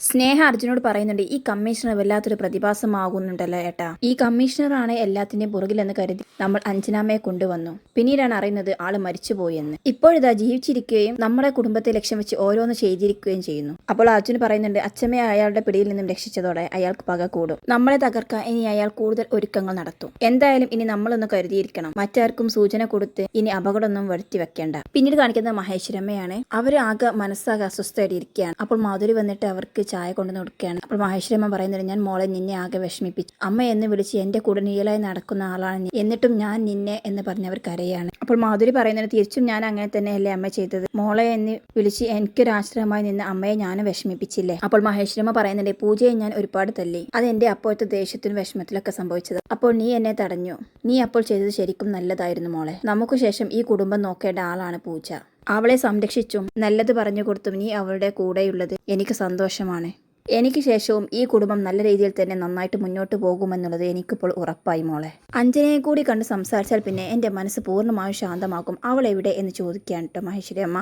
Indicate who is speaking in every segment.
Speaker 1: സ്നേഹ അർജുനോട് പറയുന്നുണ്ട് ഈ കമ്മീഷണർ വല്ലാത്തൊരു പ്രതിഭാസമാകുന്നുണ്ടല്ലോ ഏട്ടാ. ഈ കമ്മീഷണറാണ് എല്ലാത്തിന്റെയും പുറകിലെന്ന് കരുതി നമ്മൾ അഞ്ജനാമയെ കൊണ്ടുവന്നു. പിന്നീടാണ് അറിയുന്നത് ആൾ മരിച്ചുപോയെന്ന്. ഇപ്പോഴിതാ ജീവിച്ചിരിക്കുകയും നമ്മുടെ കുടുംബത്തെ ലക്ഷ്യം വെച്ച് ഓരോന്ന് ചെയ്തിരിക്കുകയും ചെയ്യുന്നു. അപ്പോൾ അർജുൻ പറയുന്നുണ്ട് അച്ഛമ്മയെ അയാളുടെ പിടിയിൽ നിന്നും രക്ഷിച്ചതോടെ അയാൾക്ക് പക കൂടും. നമ്മളെ തകർക്കാൻ ഇനി അയാൾ കൂടുതൽ ഒരുക്കങ്ങൾ നടത്തും. എന്തായാലും ഇനി നമ്മളൊന്ന് കരുതിയിരിക്കണം. മറ്റാർക്കും സൂചന കൊടുത്ത് ഇനി അപകടമൊന്നും വരുത്തി വെക്കേണ്ട. പിന്നീട് കാണിക്കുന്നത് മഹേശ്വരമ്മയാണ്. അവർ ആകെ മനസ്സാകെ അസ്വസ്ഥയായിട്ടിരിക്കുകയാണ്. അപ്പോൾ മാധുരി വന്നിട്ട് അവർക്ക് ചായ കൊണ്ടുവന്ന് കൊടുക്കുകയാണ്. അപ്പോൾ മഹേശ്വരമ്മ പറയുന്നത് ഞാൻ മോളെ നിന്നെ ആകെ വിഷമിപ്പിച്ചു. അമ്മ എന്ന് വിളിച്ച് എന്റെ കൂടെ നടക്കുന്ന ആളാണ് എന്നിട്ടും ഞാൻ നിന്നെ എന്ന് പറഞ്ഞവർ കരയാണ്. അപ്പോൾ മാധുരി പറയുന്നത് തിരിച്ചും ഞാൻ അങ്ങനെ തന്നെയല്ലേ അമ്മ ചെയ്തത്. മോളെ എന്ന് വിളിച്ച് എനിക്കൊരു ആശ്രമമായി നിന്ന് അമ്മയെ ഞാനും വിഷമിപ്പിച്ചില്ലേ? അപ്പോൾ മഹേശ്വരമ്മ പറയുന്നുണ്ട് പൂജയെ ഞാൻ ഒരുപാട് തല്ലി. അത് എന്റെ അപ്പോഴത്തെ ദേഷ്യത്തിനും വിഷമത്തിലൊക്കെ സംഭവിച്ചത്. അപ്പോൾ നീ എന്നെ തടഞ്ഞു. നീ അപ്പോൾ ചെയ്തത് ശരിക്കും നല്ലതായിരുന്നു മോളെ. നമുക്ക് ശേഷം ഈ കുടുംബം നോക്കേണ്ട ആളാണ് പൂജ. അവളെ സംരക്ഷിച്ചും നല്ലത് പറഞ്ഞു കൊടുത്തും നീ അവളുടെ കൂടെയുള്ളത് എനിക്ക് സന്തോഷമാണ്. എനിക്ക് ശേഷവും ഈ കുടുംബം നല്ല രീതിയിൽ തന്നെ നന്നായിട്ട് മുന്നോട്ട് പോകുമെന്നുള്ളത് എനിക്കിപ്പോൾ ഉറപ്പായി മോളെ. അഞ്ജനയെ കൂടി കണ്ട് സംസാരിച്ചാൽ പിന്നെ എന്റെ മനസ്സ് പൂർണമായും ശാന്തമാകും. അവൾ എവിടെ എന്ന് ചോദിക്കാൻ കേട്ടോ മഹേശ്വരി അമ്മ?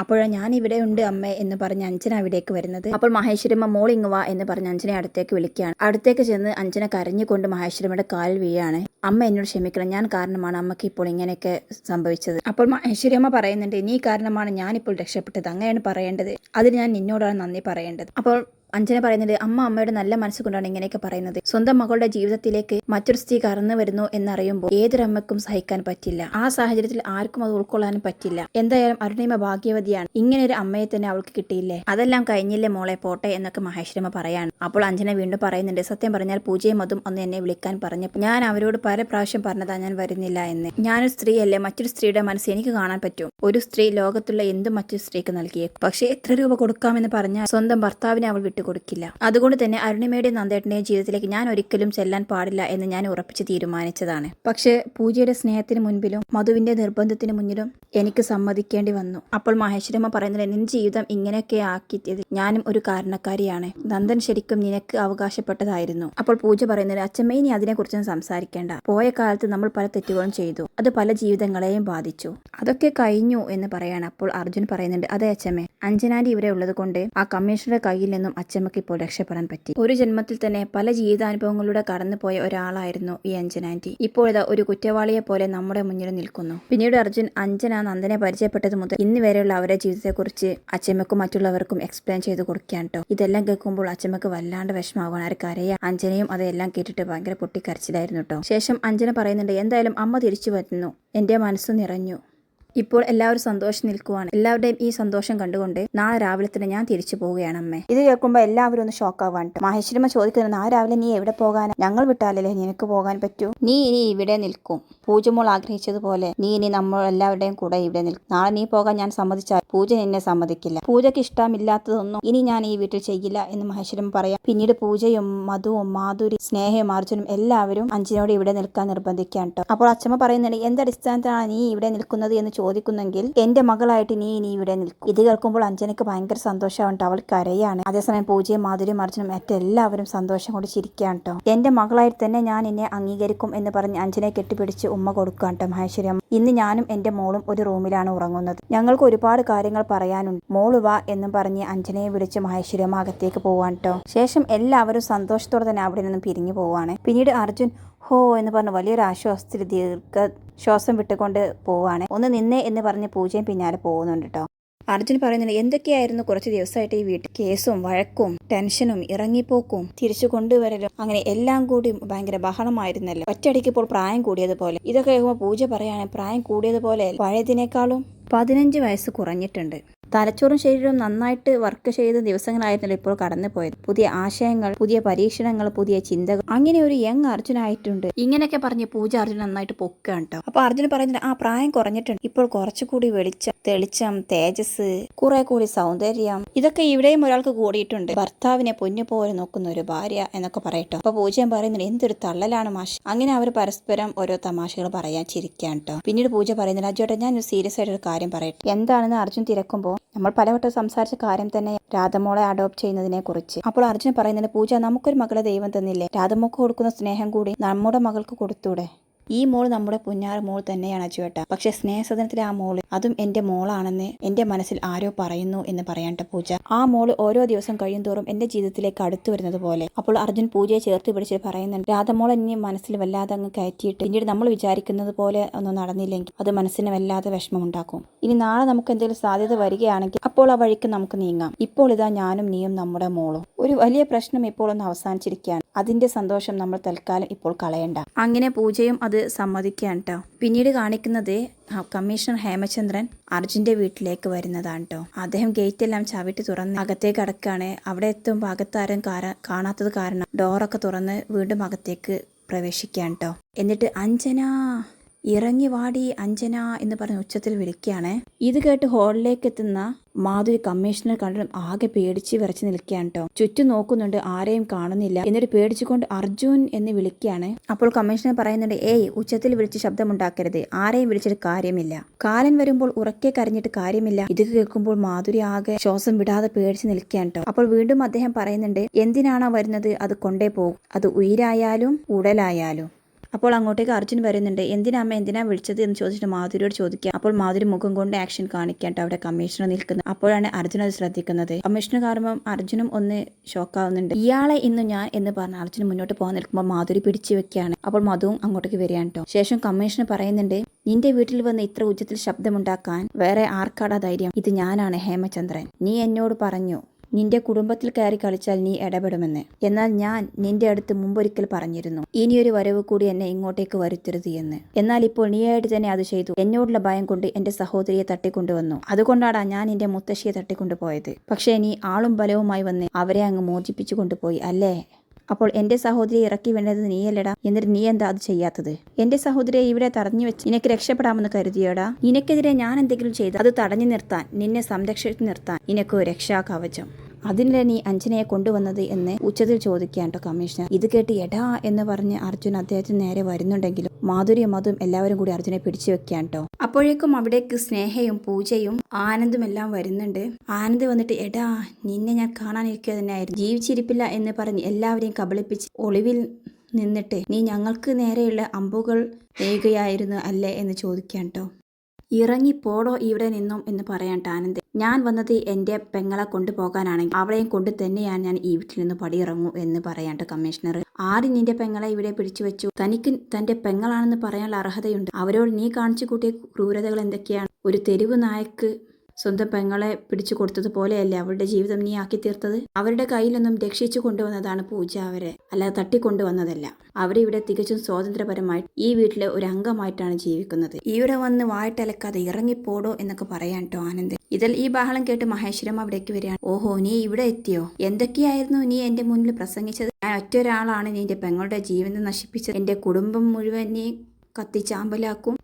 Speaker 1: അപ്പോഴാണ് ഞാൻ ഇവിടെ ഉണ്ട് അമ്മേ എന്ന് പറഞ്ഞ് അഞ്ജന അവിടേക്ക് വരുന്നത്. അപ്പോൾ മഹേശ്വരമ്മ വാ എന്ന് പറഞ്ഞ് അഞ്ജനെ അടുത്തേക്ക് വിളിക്കുകയാണ്. അടുത്തേക്ക് ചെന്ന് അഞ്ജന കരഞ്ഞുകൊണ്ട് മഹേശ്വരമ്മയുടെ കാലിൽ വീഴാണ്. അമ്മ എന്നോട് ക്ഷമിക്കണം ഞാൻ കാരണമാണ് അമ്മയ്ക്ക് ഇപ്പോൾ ഇങ്ങനെയൊക്കെ സംഭവിച്ചത്. അപ്പോൾ മഹേശ്വരിയമ്മ പറയുന്നുണ്ട് നീ കാരണമാണ് ഞാനിപ്പോൾ രക്ഷപ്പെട്ടത്. അങ്ങനെയാണ് പറയേണ്ടത്. അതിന് ഞാൻ നിന്നോടാണ് നന്ദി പറയേണ്ടത്. അപ്പോൾ അഞ്ജന പറയുന്നത് അമ്മ അമ്മയുടെ നല്ല മനസ്സുകൊണ്ടാണ് ഇങ്ങനെയൊക്കെ പറയുന്നത്. സ്വന്തം മകളുടെ ജീവിതത്തിലേക്ക് മറ്റൊരു സ്ത്രീ കടന്നു വരുന്നു എന്നറിയുമ്പോൾ ഏതൊരമ്മക്കും സഹിക്കാൻ പറ്റില്ല. ആ സാഹചര്യത്തിൽ ആർക്കും അത് ഉൾക്കൊള്ളാനും പറ്റില്ല. എന്തായാലും അരുണിമ ഭാഗ്യവതിയാണ്. ഇങ്ങനെ ഒരു അമ്മയെ തന്നെ അവൾക്ക് കിട്ടിയില്ലേ? അതെല്ലാം കഴിഞ്ഞില്ലേ മോളെ? പോട്ടെ എന്നൊക്കെ മഹേശ്വരമ്മ പറയാണ്. അപ്പോൾ അഞ്ജന വീണ്ടും പറയുന്നുണ്ട് സത്യം പറഞ്ഞാൽ പൂജയും അതും ഒന്ന് എന്നെ വിളിക്കാൻ പറഞ്ഞപ്പോൾ ഞാൻ അവരോട് പല പ്രാവശ്യം പറഞ്ഞതാ ഞാൻ വരുന്നില്ല എന്ന്. ഞാനൊരു സ്ത്രീയല്ലേ മറ്റൊരു സ്ത്രീയുടെ മനസ്സ് എനിക്ക് കാണാൻ പറ്റും. ഒരു സ്ത്രീ ലോകത്തുള്ള എന്തും മറ്റൊരു സ്ത്രീക്ക് നൽകിയേക്കും. പക്ഷേ എത്ര രൂപ കൊടുക്കാമെന്ന് പറഞ്ഞാൽ സ്വന്തം ഭർത്താവിനെ അവൾ വിട്ടുകൊടുക്കില്ല. അതുകൊണ്ട് തന്നെ അരുണിമയുടെയും നന്ദേട്ടന്റെ ജീവിതത്തിലേക്ക് ഞാൻ ഒരിക്കലും ചെല്ലാൻ പാടില്ല എന്ന് ഞാൻ ഉറപ്പിച്ച് തീരുമാനിച്ചതാണ്. പക്ഷേ പൂജയുടെ സ്നേഹത്തിന് മുൻപിലും മധുവിന്റെ നിർബന്ധത്തിന് മുന്നിലും എനിക്ക് സമ്മതിക്കേണ്ടി വന്നു. അപ്പോൾ മഹേശ്വരമ്മ പറയുന്നത് നിന്റെ ജീവിതം ഇങ്ങനെയൊക്കെ ആക്കിയത് ഞാനും ഒരു കാരണക്കാരിയാണ്. നന്ദൻ ശരിക്കും നിനക്ക് അവകാശപ്പെട്ടതായിരുന്നു. അപ്പോൾ പൂജ പറയുന്നത് അച്ഛമ്മ ഇനി അതിനെക്കുറിച്ചൊന്നും സംസാരിക്കേണ്ട. പോയ കാലത്ത് നമ്മൾ പല തെറ്റുകളും ചെയ്തു. അത് പല ജീവിതങ്ങളെയും ബാധിച്ചു. അതൊക്കെ കഴിഞ്ഞു എന്ന് പറയാണ്. അപ്പോൾ അർജുൻ പറയുന്നുണ്ട് അതെ അച്ഛമ്മേ അഞ്ജനാരി ഇവിടെ ഉള്ളത് കൊണ്ട് ആ കമ്മീഷണറുടെ കയ്യിൽ നിന്നും അച്ഛമ്മക്ക് ഇപ്പോൾ രക്ഷപ്പെടാൻ പറ്റി. ഒരു ജന്മത്തിൽ തന്നെ പല ജീവിതാനുഭവങ്ങളിലൂടെ കടന്നുപോയ ഒരാളായിരുന്നു ഈ അഞ്ജനാന്റി ഇപ്പോഴത് ഒരു കുറ്റവാളിയെ പോലെ നമ്മുടെ മുന്നിൽ നിൽക്കുന്നു. പിന്നീട് അർജുൻ അഞ്ജന നന്ദനെ പരിചയപ്പെട്ടത് മുതൽ ഇന്ന് വരെയുള്ള അവരുടെ ജീവിതത്തെക്കുറിച്ച് അച്ചമ്മക്കും മറ്റുള്ളവർക്കും എക്സ്പ്ലെയിൻ ചെയ്ത് കൊടുക്കാൻ കേട്ടോ ഇതെല്ലാം കേൾക്കുമ്പോൾ അച്ചമ്മക്ക് വല്ലാണ്ട് വിഷമാവാൻ ആർക്ക് അറിയാം അഞ്ജനയും അതെല്ലാം കേട്ടിട്ട് ഭയങ്കര പൊട്ടിക്കരച്ചിലായിരുന്നു കേട്ടോ ശേഷം അഞ്ജന പറയുന്നുണ്ട് എന്തായാലും അമ്മ തിരിച്ചു വരുന്നു. എന്റെ മനസ്സ് നിറഞ്ഞു. ഇപ്പോൾ എല്ലാവരും സന്തോഷം നിൽക്കുവാണ്. എല്ലാവരുടെയും ഈ സന്തോഷം കണ്ടുകൊണ്ട് നാളെ രാവിലെ തന്നെ ഞാൻ തിരിച്ചു പോവുകയാണ് അമ്മേ. ഇത് കേൾക്കുമ്പോൾ എല്ലാവരും ഒന്ന് ഷോക്ക് ആവാൻ മഹേശ്വരമ്മ ചോദിക്കുന്നത് നാളെ രാവിലെ നീ എവിടെ പോകാൻ ഞങ്ങൾ വിട്ടാലല്ലേ നിനക്ക് പോകാൻ പറ്റൂ? നീ ഇനി ഇവിടെ നിൽക്കും. പൂജമോൾ ആഗ്രഹിച്ചതുപോലെ നീ ഇനി നമ്മൾ എല്ലാവരുടെയും കൂടെ ഇവിടെ നിൽക്കും. നാളെ നീ പോകാൻ ഞാൻ സമ്മതിച്ചാൽ പൂജ എന്നെ സമ്മതിക്കില്ല. പൂജയ്ക്ക് ഇഷ്ടമില്ലാത്തതൊന്നും ഇനി ഞാൻ ഈ വീട്ടിൽ ചെയ്യില്ല എന്ന് മഹേശ്വരമ്മ പറയാം. പിന്നീട് പൂജയും മധുവും മാധുരി സ്നേഹയും അർജുനും എല്ലാവരും അഞ്ചിനോട് ഇവിടെ നിൽക്കാൻ നിർബന്ധിക്കാൻ കേട്ടോ. അപ്പോൾ അച്ഛമ്മ പറയുന്നുണ്ട് എന്തടിസ്ഥാനത്തിലാണ് നീ ഇവിടെ നിൽക്കുന്നത്? എന്ന് ചോദിക്കുന്നെങ്കിൽ എന്റെ മകളായിട്ട് നീ ഇനി ഇവിടെ നിൽക്കും. ഇത് കേൾക്കുമ്പോൾ അഞ്ജനയ്ക്ക് ഭയങ്കര സന്തോഷമാണ് അവൾ കരയാണ്. അതേസമയം പൂജയും മാധുരിയും അർജുനും മറ്റെല്ലാവരും സന്തോഷം കൊണ്ട് ചിരിക്കുകയാണ് കേട്ടോ. എന്റെ മകളായിട്ട് തന്നെ ഞാൻ എന്നെ അംഗീകരിക്കും എന്ന് പറഞ്ഞ് അഞ്ജനയെ കെട്ടിപ്പിടിച്ച് ഉമ്മ കൊടുക്കാൻ കേട്ടോ മഹേശ്വരി ഇന്ന് ഞാനും എന്റെ മോളും ഒരു റൂമിലാണ് ഉറങ്ങുന്നത്. ഞങ്ങൾക്ക് ഒരുപാട് കാര്യങ്ങൾ പറയാനുണ്ട്. മോൾ വാ എന്നും പറഞ്ഞ് അഞ്ജനയെ വിളിച്ച് മഹേശ്വരി അമ്മ അകത്തേക്ക് പോവാൻ കേട്ടോ. ശേഷം എല്ലാവരും സന്തോഷത്തോടെ തന്നെ അവിടെ നിന്നും പിരിഞ്ഞു പോവാണ് പിന്നീട് അർജുൻ ഹോ എന്ന് പറഞ്ഞ് വലിയൊരു ആശ്വാസത്തിൽ ദീർഘ ശ്വാസം വിട്ടുകൊണ്ട് പോവാണ്. ഒന്ന് നിന്നേ എന്ന് പറഞ്ഞ് പൂജയും പിന്നാലെ പോകുന്നുണ്ട് കേട്ടോ. അർജുൻ പറയുന്നുണ്ട് എന്തൊക്കെയായിരുന്നു കുറച്ച് ദിവസമായിട്ട് ഈ വീട്ടിൽ? കേസും വഴക്കും ടെൻഷനും ഇറങ്ങിപ്പോക്കും തിരിച്ചു കൊണ്ടുവരലും അങ്ങനെ എല്ലാം കൂടി ഭയങ്കര ബഹളമായിരുന്നല്ലോ. ഒറ്റയടിക്ക് ഇപ്പോൾ പ്രായം കൂടിയതുപോലെ. ഇതൊക്കെ പൂജ പറയുകയാണെങ്കിൽ പ്രായം കൂടിയതുപോലെ പഴയതിനേക്കാളും പതിനഞ്ച് വയസ്സ് കുറഞ്ഞിട്ടുണ്ട്. തലച്ചോറും ശരീരവും നന്നായിട്ട് വർക്ക് ചെയ്ത ദിവസങ്ങളായിരുന്നല്ലോ ഇപ്പോൾ കടന്നു പോയത് പുതിയ ആശയങ്ങൾ പുതിയ പരീക്ഷണങ്ങൾ പുതിയ ചിന്തകൾ. അങ്ങനെ ഒരു യങ് അർജുൻ ആയിട്ടുണ്ട് ഇങ്ങനെയൊക്കെ പറഞ്ഞ് പൂജ അർജുൻ നന്നായിട്ട് പൊക്കുകയാണ് കേട്ടോ. അപ്പൊ അർജുൻ പറയുന്നത് ആ പ്രായം കുറഞ്ഞിട്ടുണ്ട്. ഇപ്പോൾ കുറച്ചുകൂടി വെളിച്ചം തെളിച്ചം തേജസ് കുറെ കൂടി സൗന്ദര്യം. ഇതൊക്കെ ഇവിടെയും ഒരാൾക്ക് കൂടിയിട്ടുണ്ട്. ഭർത്താവിനെ പൊന്നു പോലെ നോക്കുന്ന ഒരു ഭാര്യ എന്നൊക്കെ പറയട്ടോ. അപ്പൊ പൂജ പറയുന്നത് എന്തൊരു തള്ളലാണ് മാഷ്. അങ്ങനെ അവർ പരസ്പരം ഓരോ തമാശകൾ പറയാൻ ചിരിക്കാൻ കേട്ടോ. പിന്നീട് പൂജ പറയുന്നത് അജോട്ടെ ഞാൻ ഒരു സീരിയസ് ആയിട്ടൊരു കാര്യം പറയട്ടെ. എന്താണെന്ന് അർജുൻ തിരക്കുമ്പോൾ നമ്മൾ പലവട്ടം സംസാരിച്ച കാര്യം തന്നെ രാധമോളെ അഡോപ്റ്റ് ചെയ്യുന്നതിനെ കുറിച്ച്. അപ്പോൾ അർജുൻ പറയുന്നത് പൂജ നമുക്കൊരു മകളെ ദൈവം തന്നില്ലേ? രാധമോക്ക് കൊടുക്കുന്ന സ്നേഹം കൂടി നമ്മുടെ മകൾക്ക് കൊടുത്തൂടെ? ഈ മോൾ നമ്മുടെ പുന്നാറ് മോൾ തന്നെയാണ് അച്ചുവേട്ട. പക്ഷെ സ്നേഹസദനത്തിലെ ആ മോൾ അതും എന്റെ മോളാണെന്ന് എന്റെ മനസ്സിൽ ആരോ പറയുന്നു എന്ന് പറയാണ്ട പൂജ. ആ മോൾ ഓരോ ദിവസം കഴിയും തോറും എന്റെ ജീവിതത്തിലേക്ക് അടുത്തു വരുന്നത് പോലെ. അപ്പോൾ അർജുൻ പൂജയെ ചേർത്ത് പിടിച്ച് പറയുന്നുണ്ട് രാധമോൾ എന്നെ മനസ്സിൽ വല്ലാതെ അങ്ങ് കയറ്റിയിട്ട് പിന്നീട് നമ്മൾ വിചാരിക്കുന്നത് പോലെ ഒന്നും നടന്നില്ലെങ്കിൽ അത് മനസ്സിന് വല്ലാതെ വിഷമമുണ്ടാക്കും. ഇനി നാളെ നമുക്ക് എന്തെങ്കിലും സാധ്യത വരികയാണെങ്കിൽ അപ്പോൾ ആ വഴിക്ക് നമുക്ക് നീങ്ങാം. ഇപ്പോൾ ഇതാ ഞാനും നീയും നമ്മുടെ മോളും. ഒരു വലിയ പ്രശ്നം ഇപ്പോൾ ഒന്ന് അവസാനിച്ചിരിക്കുകയാണ്. അതിന്റെ സന്തോഷം നമ്മൾ തൽക്കാലം ഇപ്പോൾ കളയണ്ട. അങ്ങനെ പൂജയും അത് സമ്മതിക്കുകയാണ് കേട്ടോ പിന്നീട് കാണിക്കുന്നത് കമ്മീഷണർ ഹേമചന്ദ്രൻ അർജുന്റെ വീട്ടിലേക്ക് വരുന്നതാണ് കേട്ടോ അദ്ദേഹം ഗേറ്റ് എല്ലാം ചവിട്ടി തുറന്ന് അകത്തേക്ക് അടക്കുകയാണ് അവിടെ എത്തുമ്പോൾ കാര- കാണാത്തത് കാരണം ഡോറൊക്കെ തുറന്ന് വീണ്ടും അകത്തേക്ക് പ്രവേശിക്കുകയാണ് കേട്ടോ എന്നിട്ട് അഞ്ജന ഇറങ്ങി വാടി അഞ്ജന എന്ന് പറഞ്ഞ് ഉച്ചത്തിൽ വിളിക്കുകയാണ്. ഇത് കേട്ട് ഹാളിലേക്ക് എത്തുന്ന മാധുരി കമ്മീഷണർ കണ്ടതും ആകെ പേടിച്ച് വിറച്ച് നിൽക്കുകയാണ് കേട്ടോ ചുറ്റും നോക്കുന്നുണ്ട് ആരെയും കാണുന്നില്ല. എന്നിട്ട് പേടിച്ചുകൊണ്ട് അർജുൻ എന്ന് വിളിക്കുകയാണ്. അപ്പോൾ കമ്മീഷണർ പറയുന്നുണ്ട് ഏയ് ഉച്ചത്തിൽ വിളിച്ച് ശബ്ദമുണ്ടാക്കരുത്. ആരെയും വിളിച്ചിട്ട് കാര്യമില്ല. കാലൻ വരുമ്പോൾ ഉറക്കെ കരഞ്ഞിട്ട് കാര്യമില്ല. ഇത് കേൾക്കുമ്പോൾ മാധുരി ആകെ ശ്വാസം വിടാതെ പേടിച്ച് നിൽക്കുകയാണ് കേട്ടോ അപ്പോൾ വീണ്ടും അദ്ദേഹം പറയുന്നുണ്ട് എന്തിനാണോ വരുന്നത്? അത് കൊണ്ടേ പോകും. അത് ഉയിരായാലും ഉടലായാലും. അപ്പോൾ അങ്ങോട്ടേക്ക് അർജുൻ വരുന്നുണ്ട്. എന്തിനാ അമ്മ എന്തിനാ വിളിച്ചത്? എന്ന് ചോദിച്ചിട്ട് മാധുരിയോട് ചോദിക്കുക. അപ്പോൾ മാധുരി മുഖം കൊണ്ട് ആക്ഷൻ കാണിക്കാണ്ട് അവിടെ കമ്മീഷണർ നിൽക്കുന്നത്. അപ്പോഴാണ് അർജുൻ അത് ശ്രദ്ധിക്കുന്നത്. കമ്മീഷണർ കാരണം അർജുനും ഒന്ന് ഷോക്കാവുന്നുണ്ട് ഇയാളെ ഇന്ന് ഞാൻ എന്ന് പറഞ്ഞ അർജുൻ മുന്നോട്ട് പോകാൻ നിൽക്കുമ്പോൾ മാധുരി പിടിച്ചു വെക്കുകയാണ്. അപ്പോൾ മധുവും അങ്ങോട്ടേക്ക് വരികയാണ് കേട്ടോ. ശേഷം കമ്മീഷണർ പറയുന്നുണ്ട് നിന്റെ വീട്ടിൽ വന്ന് ഇത്ര ഉച്ചത്തിൽ ശബ്ദമുണ്ടാക്കാൻ വേറെ ആർക്കാടാ ധൈര്യം? ഇത് ഞാനാണ് ഹേമചന്ദ്രൻ. നീ എന്നോട് പറഞ്ഞു നിന്റെ കുടുംബത്തിൽ കയറി കളിച്ചാൽ നീ ഇടപെടുമെന്ന്. എന്നാൽ ഞാൻ നിന്റെ അടുത്ത് മുമ്പൊരിക്കൽ പറഞ്ഞിരുന്നു. ഇനിയൊരു വരവ് കൂടി എന്നെ ഇങ്ങോട്ടേക്ക് വരുത്തരുത് എന്ന്. എന്നാൽ ഇപ്പോൾ നീയായിട്ട് തന്നെ അത് ചെയ്തു. എന്നോടുള്ള ഭയം കൊണ്ട് എന്റെ സഹോദരിയെ തട്ടിക്കൊണ്ടുവന്നു. അതുകൊണ്ടാണ് ഞാൻ എന്റെ മുത്തശ്ശിയെ തട്ടിക്കൊണ്ടുപോയത്. പക്ഷേ നീ ആളും ബലവുമായി വന്ന് അവരെ അങ്ങ് മോചിപ്പിച്ചു കൊണ്ടുപോയി അല്ലേ? അപ്പോൾ എന്റെ സഹോദരിയെ ഇറക്കി വേണ്ടത് നീയല്ലടാ. എന്നിട്ട് നീ എന്താ അത് ചെയ്യാത്തത്? എന്റെ സഹോദരിയെ ഇവിടെ തടഞ്ഞു വെച്ച് നിനക്ക് രക്ഷപ്പെടാമെന്ന് കരുതിയോടാ. നിനക്കെതിരെ ഞാൻ എന്തെങ്കിലും ചെയ്ത് അത് തടഞ്ഞു നിർത്താൻ നിന്നെ സംരക്ഷിച്ചു നിർത്താൻ നിനക്ക് രക്ഷാ രക്ഷാകവചം. അതിനല്ലേ നീ അഞ്ജനയെ കൊണ്ടുവന്നത് എന്ന് ഉച്ചത്തിൽ ചോദിക്കാൻ കേട്ടോ കമ്മീഷണർ. ഇത് കേട്ട് എടാ എന്ന് പറഞ്ഞ് അർജുൻ അദ്ദേഹത്തിന് നേരെ വരുന്നുണ്ടെങ്കിലും മാധുരിയും അതും എല്ലാവരും കൂടി അർജുനെ പിടിച്ചു വെക്കാൻ കേട്ടോ അപ്പോഴേക്കും അവിടേക്ക് സ്നേഹയും പൂജയും ആനന്ദും എല്ലാം വരുന്നുണ്ട്. ആനന്ദ് വന്നിട്ട് എടാ നിന്നെ ഞാൻ കാണാനിരിക്കുക തന്നെയായിരുന്നു. ജീവിച്ചിരിപ്പില്ല എന്ന് പറഞ്ഞ് എല്ലാവരെയും കബളിപ്പിച്ച് ഒളിവിൽ നിന്നിട്ട് നീ ഞങ്ങൾക്ക് നേരെയുള്ള അമ്പുകൾ ഏകയായിരുന്നു അല്ലേ എന്ന് ചോദിക്കാൻ കേട്ടോ ഇറങ്ങി പോടോ ഇവിടെ നിന്നും എന്ന് പറയാൻ ആനന്ദ് ഞാൻ വന്നത് എന്റെ പെങ്ങളെ കൊണ്ടുപോകാനാണെങ്കിൽ അവളെയും കൊണ്ട് തന്നെയാണ് ഞാൻ ഈ വീട്ടിൽ നിന്ന് പടിയിറങ്ങൂ എന്ന് പറയാണ്ട് കമ്മീഷണർ ആര് നിന്റെ പെങ്ങളെ ഇവിടെ പിടിച്ചു വെച്ചു? തനിക്ക് തന്റെ പെങ്ങളാണെന്ന് പറയാനുള്ള അർഹതയുണ്ട്. അവരോട് നീ കാണിച്ചു കൂട്ടിയ ക്രൂരതകൾ എന്തൊക്കെയാണ്? ഒരു തെരുവ് നായക്ക് സ്വന്തം പെങ്ങളെ പിടിച്ചു കൊടുത്തതുപോലെയല്ലേ അവളുടെ ജീവിതം നീ ആക്കി തീർത്തത്? അവരുടെ കയ്യിലൊന്നും രക്ഷിച്ചു കൊണ്ടുവന്നതാണ് പൂജ അവരെ. അല്ലാതെ തട്ടിക്കൊണ്ടുവന്നതല്ല. അവരിവിടെ തികച്ചും സ്വാതന്ത്ര്യപരമായി ഈ വീട്ടിലെ ഒരു അംഗമായിട്ടാണ് ജീവിക്കുന്നത്. ഇവിടെ വന്ന് വായിട്ടലക്കാതെ ഇറങ്ങിപ്പോടോ എന്നൊക്കെ പറയാൻ കേട്ടോ ആനന്ദ്. ഇതിൽ ഈ ബഹളം കേട്ട് മഹേശ്വരം അവിടേക്ക് വരികയാണ്. ഓഹോ നീ ഇവിടെ എത്തിയോ? എന്തൊക്കെയായിരുന്നു നീ എന്റെ മുന്നിൽ പ്രസംഗിച്ചത്? ഞാൻ ഒറ്റ ഒരാളാണ് നിന്റെ പെങ്ങളുടെ ജീവിതം നശിപ്പിച്ചത്. എന്റെ കുടുംബം മുഴുവൻ നീ കത്തിച്ചാമ്പലാക്കും.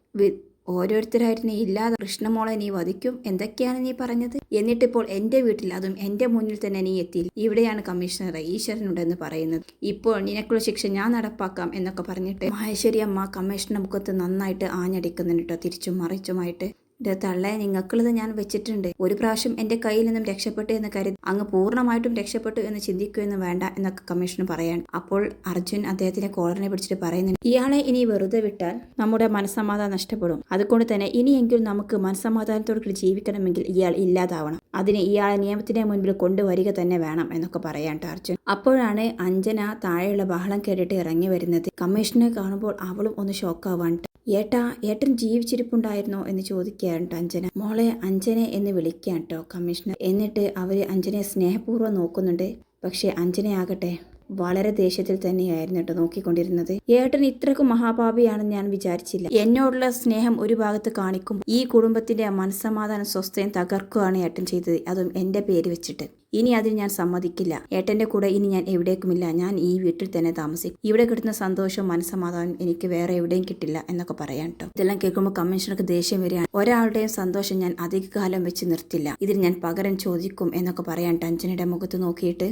Speaker 1: ഓരോരുത്തരായിട്ട് നീ ഇല്ലാതെ കൃഷ്ണമോളെ നീ വധിക്കും? എന്തൊക്കെയാണ് നീ പറഞ്ഞത്? എന്നിട്ടിപ്പോൾ എന്റെ വീട്ടിൽ അതും എന്റെ മുന്നിൽ തന്നെ നീ എത്തിയില്ല. ഇവിടെയാണ് കമ്മീഷണർ ഈശ്വരനുണ്ടെന്ന് പറയുന്നത്. ഇപ്പോൾ നിനക്കുള്ള ശിക്ഷ ഞാൻ നടപ്പാക്കാം എന്നൊക്കെ പറഞ്ഞിട്ട് മഹേശ്വരി അമ്മ കമ്മീഷണർ മുഖത്ത് നന്നായിട്ട് ആഞ്ഞടിക്കുന്നുണ്ട് കേട്ടോ തിരിച്ചും മറിച്ചുമായിട്ട്. ഇത് തള്ളെ നിങ്ങൾക്കുള്ളത് ഞാൻ വെച്ചിട്ടുണ്ട്. ഒരു പ്രാവശ്യം എന്റെ കയ്യിൽ നിന്നും രക്ഷപ്പെട്ടു എന്ന് കരുതി അങ്ങ് പൂർണമായിട്ടും രക്ഷപ്പെട്ടു എന്ന് ചിന്തിക്കുമെന്ന് വേണ്ട എന്നൊക്കെ കമ്മീഷൻ പറയാണ്. അപ്പോൾ അർജുൻ അദ്ദേഹത്തിന്റെ കോളറിനെ പിടിച്ചിട്ട് പറയുന്നുണ്ട് ഇയാളെ ഇനി വെറുതെ വിട്ടാൽ നമ്മുടെ മനസ്സമാധാനം നഷ്ടപ്പെടും. അതുകൊണ്ട് തന്നെ ഇനിയെങ്കിലും നമുക്ക് മനസ്സമാധാനത്തോടെ ജീവിക്കണമെങ്കിൽ ഇയാൾ ഇല്ലാതാവണം. അതിന് ഇയാളെ നിയമത്തിന്റെ മുൻപിൽ കൊണ്ടുവരിക തന്നെ വേണം എന്നൊക്കെ പറയാൻ ട്ടോ അർജുൻ. അപ്പോഴാണ് അഞ്ജന താഴെയുള്ള ബഹളം കേട്ടിട്ട് ഇറങ്ങി വരുന്നത്. കമ്മീഷനെ കാണുമ്പോൾ അവളും ഒന്ന് ഷോക്ക് ട്ടോ. ഏട്ടാ ഏട്ടൻ ജീവിച്ചിരിപ്പുണ്ടായിരുന്നോ എന്ന് ചോദിക്കുകയാണ് അഞ്ജന. മോളെ അഞ്ജനെ എന്ന് വിളിക്കാൻ കേട്ടോ കമ്മീഷണർ. എന്നിട്ട് അവർ അഞ്ജനെ സ്നേഹപൂർവം നോക്കുന്നുണ്ട്. പക്ഷെ അഞ്ജനയാകട്ടെ. വളരെ ദേഷ്യത്തിൽ തന്നെയായിരുന്നു കേട്ടോ നോക്കിക്കൊണ്ടിരുന്നത്. ഏട്ടൻ ഇത്രക്കും മഹാപാപിയാണെന്ന് ഞാൻ വിചാരിച്ചില്ല. എന്നോടുള്ള സ്നേഹം ഒരു ഭാഗത്ത് കാണിക്കും. ഈ കുടുംബത്തിന്റെ മനസ്സമാധാനം സ്വസ്ഥയും തകർക്കുകയാണ് ഏട്ടൻ ചെയ്തത്. അതും എന്റെ പേര് വെച്ചിട്ട്. ഇനി അതിന് ഞാൻ സമ്മതിക്കില്ല. ഏട്ടന്റെ കൂടെ ഇനി ഞാൻ എവിടേക്കുമില്ല. ഞാൻ ഈ വീട്ടിൽ തന്നെ താമസിക്കും. ഇവിടെ കിട്ടുന്ന സന്തോഷവും മനസ്സമാധാനം എനിക്ക് വേറെ എവിടെയും കിട്ടില്ല എന്നൊക്കെ പറയാൻ കേട്ടോ. ഇതെല്ലാം കേൾക്കുമ്പോൾ കമ്മീഷണർക്ക് ദേഷ്യം വരികയാണ്. ഒരാളുടെയും സന്തോഷം ഞാൻ അധികകാലം വെച്ച് നിർത്തില്ല. ഇതിന് ഞാൻ പകരം ചോദിക്കും എന്നൊക്കെ പറയാൻ ട്ടോ അഞ്ജനയുടെ മുഖത്ത് നോക്കിയിട്ട്.